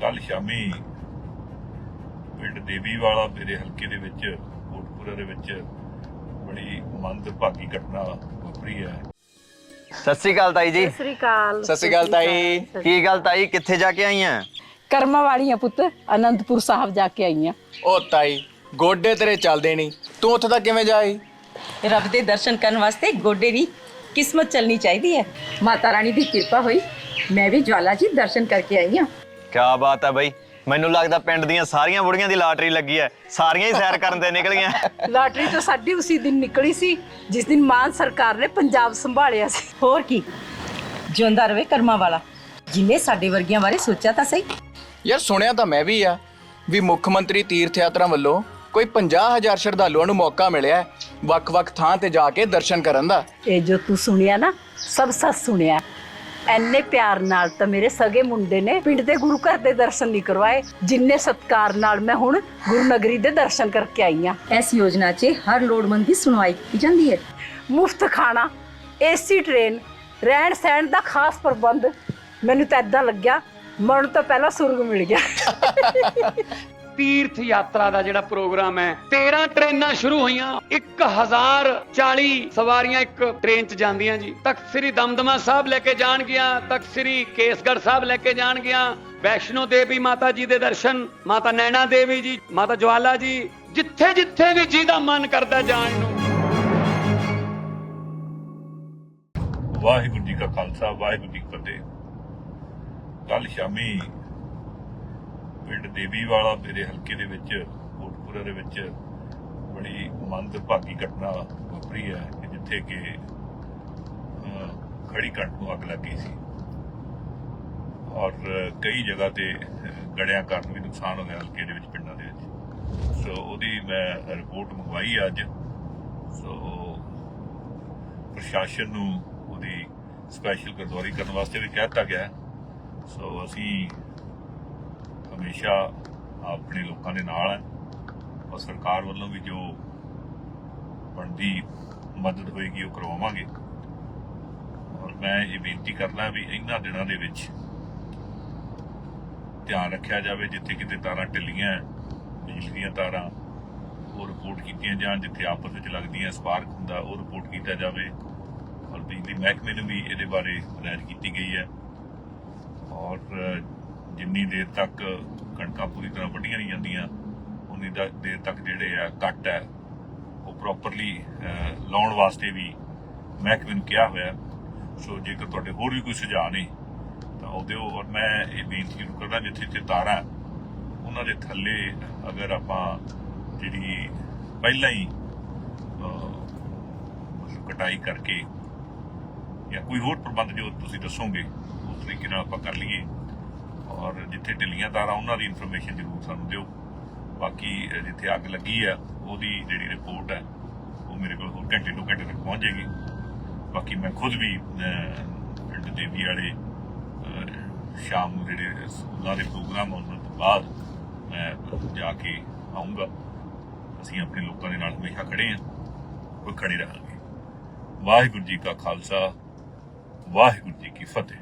ਕੱਲ ਸ਼ਾਮੀ ਪਿੰਡ ਦੇਵੀ ਵਾਲਾ ਮੇਰੇ ਹਲਕੇ ਦੇ ਵਿੱਚ ਕੋਟਪੁਰਾ ਦੇ ਵਿੱਚ ਬੜੀ ਮੰਦਭਾਗੀ ਘਟਨਾ ਵਾਪਰੀ ਹੈ। ਸਤਿ ਸ੍ਰੀ ਅਕਾਲ ਤਾਈ ਜੀ। ਸਤਿ ਸ੍ਰੀ ਅਕਾਲ। ਸਤਿ ਸ੍ਰੀ ਅਕਾਲ ਤਾਈ। ਕੀ ਗੱਲ ਤਾਈ? ਕਿੱਥੇ ਜਾ ਕੇ ਆਈਆਂ? ਕਰਮਾਂ ਵਾਲੀਆਂ ਪੁੱਤ ਅਨੰਦਪੁਰ ਸਾਹਿਬ ਜਾ ਕੇ ਆਈਆਂ। ਉਹ ਤਾਈ ਗੋਡੇ ਤੇਰੇ ਚੱਲਦੇ ਨਹੀਂ। ਤੂੰ ਉੱਥੇ ਤੱਕ ਕਿਵੇਂ ਜਾਈ? ਰੱਬ ਦੇ ਦਰਸ਼ਨ ਕਰਨ ਵਾਸਤੇ ਗੋਡੇ ਦੀ ਕਿਸਮਤ ਚੱਲਣੀ ਚਾਹੀਦੀ ਹੈ। ਮਾਤਾ ਰਾਣੀ ਦੀ ਕਿਰਪਾ ਹੋਈ ਮੈਂ ਵੀ ਜਵਾਲਾ ਜੀ ਦਰਸ਼ਨ ਕਰਕੇ ਆਈ ਹਾਂ। ਕੀ ਬਾਤ ਹੈ ਬਈ। ਮੈਨੂੰ ਲੱਗਦਾ ਪਿੰਡ ਦੀਆਂ ਸਾਰੀਆਂ ਬੁੜੀਆਂ ਦੀ ਲਾਟਰੀ ਲੱਗੀ ਹੈ। ਸਾਰੀਆਂ ਹੀ ਸੈਰ ਕਰਨ ਤੇ ਨਿਕਲੀਆਂ। ਲਾਟਰੀ ਤਾਂ ਸਾਡੀ ਉਸੇ ਦਿਨ ਨਿਕਲੀ ਸੀ ਜਿਸ ਦਿਨ ਮਾਨ ਸਰਕਾਰ ਨੇ ਪੰਜਾਬ ਸੰਭਾਲਿਆ ਸੀ। ਹੋਰ ਕੀ? ਜਿਉਂਦਾ ਰਵੇ ਕਰਮਾਂ ਵਾਲਾ। ਜਿਨੇ ਸਾਡੇ ਵਰਗੀਆਂ ਬਾਰੇ ਸੋਚਿਆ ਤਾਂ ਸਹੀ। ਯਾਰ ਸੁਣਿਆ ਤਾਂ ਮੈਂ ਵੀ ਆ ਵੀ ਮੁੱਖ ਮੰਤਰੀ ਤੀਰਥ ਯਾਤਰਾ ਵੱਲੋਂ ਕੋਈ 50000 ਸ਼ਰਧਾਲੂਆਂ ਨੂੰ ਮੌਕਾ ਮਿਲਿਆ ਹੈ ਵੱਖ-ਵੱਖ ਥਾਂ ਤੇ ਜਾ ਕੇ ਦਰਸ਼ਨ ਕਰਨ ਦਾ। ਇਹ ਜੋ ਤੂੰ ਸੁਣਿਆ ਨਾ ਸਭ ਸੱਚ ਸੁਣਿਆ। ਐਨੇ ਪਿਆਰ ਨਾਲ ਤਾਂ ਮੇਰੇ ਸਗੇ ਮੁੰਡੇ ਨੇ ਪਿੰਡ ਦੇ ਗੁਰੂ ਘਰ ਦੇ ਦਰਸ਼ਨ ਨਹੀਂ ਕਰਵਾਏ ਜਿੰਨੇ ਸਤਕਾਰ ਨਾਲ ਮੈਂ ਹੁਣ ਗੁਰੂ ਨਗਰੀ ਦੇ ਦਰਸ਼ਨ ਕਰਕੇ ਆਈ ਆ ਇਸ ਯੋਜਨਾ 'ਚ ਹਰ ਲੋੜਵੰਦ ਦੀ ਸੁਣਵਾਈ ਕੀਤੀ ਜਾਂਦੀ ਹੈ। ਮੁਫਤ ਖਾਣਾ ਏਸੀ ਟ੍ਰੇਨ ਰਹਿਣ ਸਹਿਣ ਦਾ ਖਾਸ ਪ੍ਰਬੰਧ ਮੈਨੂੰ ਤਾਂ ਇਦਾਂ ਲੱਗਿਆ ਮਰਨ ਤੋਂ ਪਹਿਲਾਂ ਸੁਰਗ ਮਿਲ ਗਿਆ। ਤੀਰਥ ਯਾਤਰਾ ਦਾ ਜਿਹੜਾ ਪ੍ਰੋਗਰਾਮ ਹੈ 13 ਟ੍ਰੇਨਾਂ ਸ਼ੁਰੂ ਹੋਈਆਂ 1040 ਸਵਾਰੀਆਂ ਇੱਕ ਟ੍ਰੇਨ 'ਚ ਜਾਂਦੀਆਂ ਜੀ ਤਖਤ ਸ੍ਰੀ ਦਮਦਮਾ ਸਾਹਿਬ ਲੈ ਕੇ ਜਾਣਗੀਆਂ ਤਖਤ ਸ੍ਰੀ ਕੇਸਗੜ੍ਹ ਸਾਹਿਬ ਲੈ ਕੇ ਜਾਣਗੀਆਂ ਵੈਸ਼ਨੋ ਦੇਵੀ ਮਾਤਾ ਜੀ ਦੇ ਦਰਸ਼ਨ ਮਾਤਾ ਨੈਣਾ ਦੇਵੀ ਜੀ ਮਾਤਾ ਜਵਾਲਾ ਜੀ ਜਿੱਥੇ ਜਿੱਥੇ ਵੀ ਜਿਹਦਾ ਮਨ ਕਰਦਾ ਜਾਣ ਨੂੰ ਵਾਹਿਗੁਰੂ ਜੀ ਕਾ ਖਾਲਸਾ, ਵਾਹਿਗੁਰੂ ਜੀ ਕੀ ਫਤਿਹ। ਕੱਲ ਸ਼ਾਮੀ ਪਿੰਡ ਦੇਵੀ ਵਾਲਾ ਮੇਰੇ ਹਲਕੇ ਦੇ ਵਿੱਚ ਕੋਟਪੁਰਾ ਦੇ ਵਿੱਚ ਬੜੀ ਮੰਦਭਾਗੀ ਘਟਨਾ ਵਾਪਰੀ ਹੈ ਕਿ ਜਿੱਥੇ ਕਿ ਖੜੀ ਕਣਕ ਨੂੰ ਅੱਗ ਲੱਗ ਗਈ ਸੀ। ਔਰ ਕਈ ਜਗ੍ਹਾ ਤੇ ਅਹ, ਗੜਿਆਂ ਕਾਰਨ ਵੀ ਨੁਕਸਾਨ ਹੋ ਗਿਆ ਹਲਕੇ ਦੇ ਵਿੱਚ ਪਿੰਡਾਂ ਦੇ ਵਿੱਚ। ਸੋ ਉਹਦੀ ਮੈਂ ਰਿਪੋਰਟ ਮੰਗਵਾਈ ਅੱਜ। ਸੋ ਪ੍ਰਸ਼ਾਸਨ ਨੂੰ ਉਹਦੀ ਸਪੈਸ਼ਲ ਗਰਦੌਰੀ ਕਰਨ ਵਾਸਤੇ ਵੀ ਕਹਿ ਦਿੱਤਾ ਗਿਆ। ਸੋ ਅਸੀਂ ਹਮੇਸ਼ਾ ਆਪਣੇ ਲੋਕਾਂ ਦੇ ਨਾਲ ਹੈ। ਔਰ ਸਰਕਾਰ ਵੱਲੋਂ ਵੀ ਜੋ ਬਣਦੀ ਮਦਦ ਹੋਏਗੀ, ਉਹ ਕਰਵਾਵਾਂਗੇ। ਔਰ ਮੈਂ ਇਹ ਬੇਨਤੀ ਕਰਦਾ ਵੀ ਇਹਨਾਂ ਦਿਨਾਂ ਦੇ ਵਿੱਚ ਧਿਆਨ ਰੱਖਿਆ ਜਾਵੇ, ਜਿੱਥੇ ਕਿਤੇ ਤਾਰਾਂ ਢਿੱਲੀਆਂ ਬਿਜਲੀ ਦੀਆਂ ਤਾਰਾਂ ਉਹ ਰਿਪੋਰਟ ਕੀਤੀਆਂ ਜਾਣ, ਜਿੱਥੇ ਆਪਸ ਵਿੱਚ ਲੱਗਦੀਆਂ ਸਪਾਰਕ ਹੁੰਦਾ, ਉਹ ਰਿਪੋਰਟ ਕੀਤਾ ਜਾਵੇ। ਔਰ ਬਿਜਲੀ ਮਹਿਕਮੇ ਨੂੰ ਵੀ ਇਹਦੇ ਬਾਰੇ ਹਦਾਇਤ ਕੀਤੀ ਗਈ ਹੈ। ਔਰ ਜਿੰਨੀ ਦੇਰ ਤੱਕ ਕਣਕਾਂ ਪੂਰੀ ਤਰ੍ਹਾਂ ਵੱਢੀਆਂ ਨਹੀਂ ਜਾਂਦੀਆਂ, ਉਨੀ ਦੇਰ ਤੱਕ ਜਿਹੜੇ ਆ ਕੱਟ ਹੈ ਉਹ ਪ੍ਰੋਪਰਲੀ ਲਾਉਣ ਵਾਸਤੇ ਵੀ ਮਹਿਕਮੇ ਨੂੰ ਕਿਹਾ ਹੋਇਆ। ਸੋ ਜੇਕਰ ਤੁਹਾਡੇ ਹੋਰ ਵੀ ਕੋਈ ਸੁਝਾਅ ਨੇ, ਤਾਂ ਉਹ ਦਿਓ। ਔਰ ਮੈਂ ਇਹ ਬੇਨਤੀ ਜ਼ਰੂਰ ਕਰਦਾ, ਜਿੱਥੇ ਜਿੱਥੇ ਤਾਰਾਂ ਉਹਨਾਂ ਦੇ ਥੱਲੇ ਅਗਰ ਆਪਾਂ ਜਿਹੜੀ ਪਹਿਲਾਂ ਹੀ ਕਟਾਈ ਕਰਕੇ ਜਾਂ ਕੋਈ ਹੋਰ ਪ੍ਰਬੰਧ ਜੋ ਤੁਸੀਂ ਦੱਸੋਗੇ, ਉਸ ਤਰੀਕੇ ਨਾਲ ਆਪਾਂ ਕਰ ਲਈਏ। ਔਰ ਜਿੱਥੇ ਢਿੱਲੀਆਂ ਤਾਰਾਂ ਉਹਨਾਂ ਦੀ ਇਨਫੋਰਮੇਸ਼ਨ ਜ਼ਰੂਰ ਸਾਨੂੰ ਦਿਓ। ਬਾਕੀ ਜਿੱਥੇ ਅੱਗ ਲੱਗੀ ਆ ਉਹਦੀ ਜਿਹੜੀ ਰਿਪੋਰਟ ਹੈ ਉਹ ਮੇਰੇ ਕੋਲ ਹੋਰ ਘੰਟੇ ਦੋ ਘੰਟੇ ਤੱਕ ਪਹੁੰਚ ਜਾਏਗੀ। ਬਾਕੀ ਮੈਂ ਖੁਦ ਵੀ ਅ, ਪਿੰਡ ਦੇਵੀ ਵਾਲੇ ਸ਼ਾਮ ਨੂੰ ਜਿਹੜੇ ਉਹਨਾਂ ਦੇ ਪ੍ਰੋਗਰਾਮ ਉਹਨਾਂ ਤੋਂ ਬਾਅਦ ਮੈਂ ਜਾ ਕੇ ਆਉਂਗਾ ਅਸੀਂ ਆਪਣੇ ਲੋਕਾਂ ਦੇ ਨਾਲ ਹਮੇਸ਼ਾ ਖੜੇ ਹਾਂ ਉਹ ਖੜੇ ਰਹਾਂਗੇ। ਵਾਹਿਗੁਰੂ ਜੀ ਕਾ ਖਾਲਸਾ ਵਾਹਿਗੁਰੂ ਜੀ ਕੀ ਫਤਿਹ।